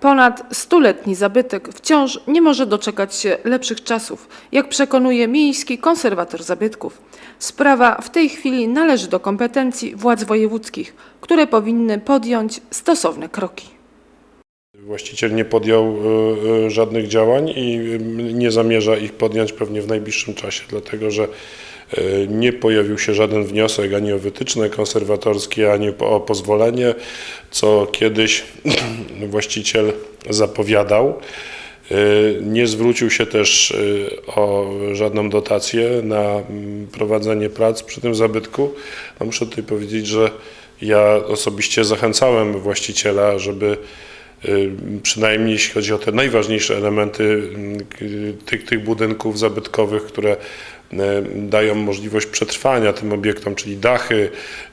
Ponad stuletni zabytek wciąż nie może doczekać się lepszych czasów, jak przekonuje miejski konserwator zabytków. Sprawa w tej chwili należy do kompetencji władz wojewódzkich, które powinny podjąć stosowne kroki. Właściciel nie podjął e, e, żadnych działań i mm, nie zamierza ich podjąć pewnie w najbliższym czasie, dlatego że e, nie pojawił się żaden wniosek ani o wytyczne konserwatorskie, ani o pozwolenie, co kiedyś właściciel zapowiadał. E, Nie zwrócił się też e, o żadną dotację na mm, prowadzenie prac przy tym zabytku. No muszę tutaj powiedzieć, że ja osobiście zachęcałem właściciela, żeby przynajmniej jeśli chodzi o te najważniejsze elementy mm, tych, tych budynków zabytkowych, które dają możliwość przetrwania tym obiektom, czyli dachy,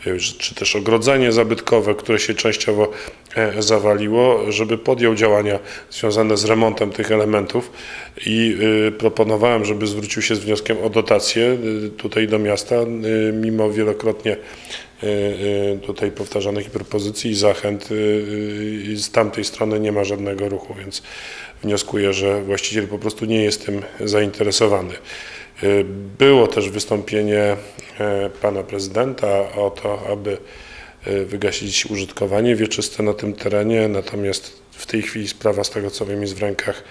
y, czy też ogrodzenie zabytkowe, które się częściowo e, zawaliło, żeby podjął działania związane z remontem tych elementów i proponowałem, żeby zwrócił się z wnioskiem o dotację tutaj do miasta, mimo wielokrotnie tutaj powtarzanych propozycji i zachęt z tamtej strony nie ma żadnego ruchu, więc wnioskuję, że właściciel po prostu nie jest tym zainteresowany. Y, Było też wystąpienie e, pana prezydenta o to, aby e, wygasić użytkowanie wieczyste na tym terenie, natomiast w tej chwili sprawa, z tego co wiem, jest w rękach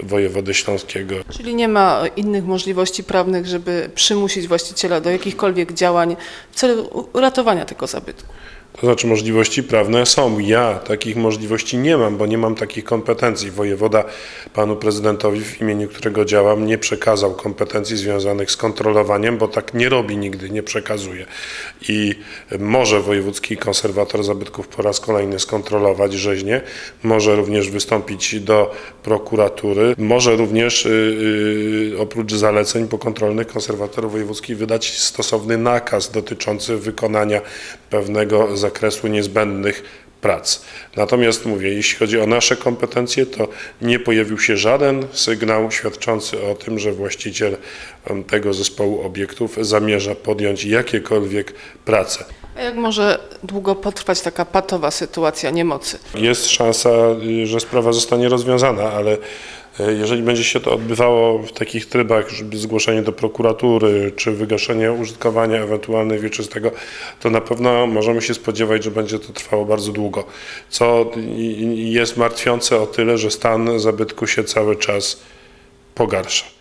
wojewody śląskiego. Czyli nie ma innych możliwości prawnych, żeby przymusić właściciela do jakichkolwiek działań w celu uratowania tego zabytku. To znaczy możliwości prawne są. Ja takich możliwości nie mam, bo nie mam takich kompetencji. Wojewoda panu prezydentowi, w imieniu którego działam, nie przekazał kompetencji związanych z kontrolowaniem, bo tak nie robi nigdy, nie przekazuje. I może wojewódzki konserwator zabytków po raz kolejny skontrolować rzeźnie, może również wystąpić do prokuratury, może również y, y, oprócz zaleceń pokontrolnych konserwator wojewódzki wydać stosowny nakaz dotyczący wykonania pewnego zakresu niezbędnych prac. Natomiast mówię, jeśli chodzi o nasze kompetencje, to nie pojawił się żaden sygnał świadczący o tym, że właściciel em, tego zespołu obiektów zamierza podjąć jakiekolwiek prace. A jak może długo potrwać taka patowa sytuacja niemocy? Jest szansa, y, że sprawa zostanie rozwiązana, ale y, jeżeli będzie się to odbywało w takich trybach, zgłoszenie do prokuratury czy wygaszenie użytkowania ewentualnie wieczystego, to na pewno możemy się spodziewać, że będzie to trwało bardzo długo. Co jest martwiące o tyle, że stan zabytku się cały czas pogarsza.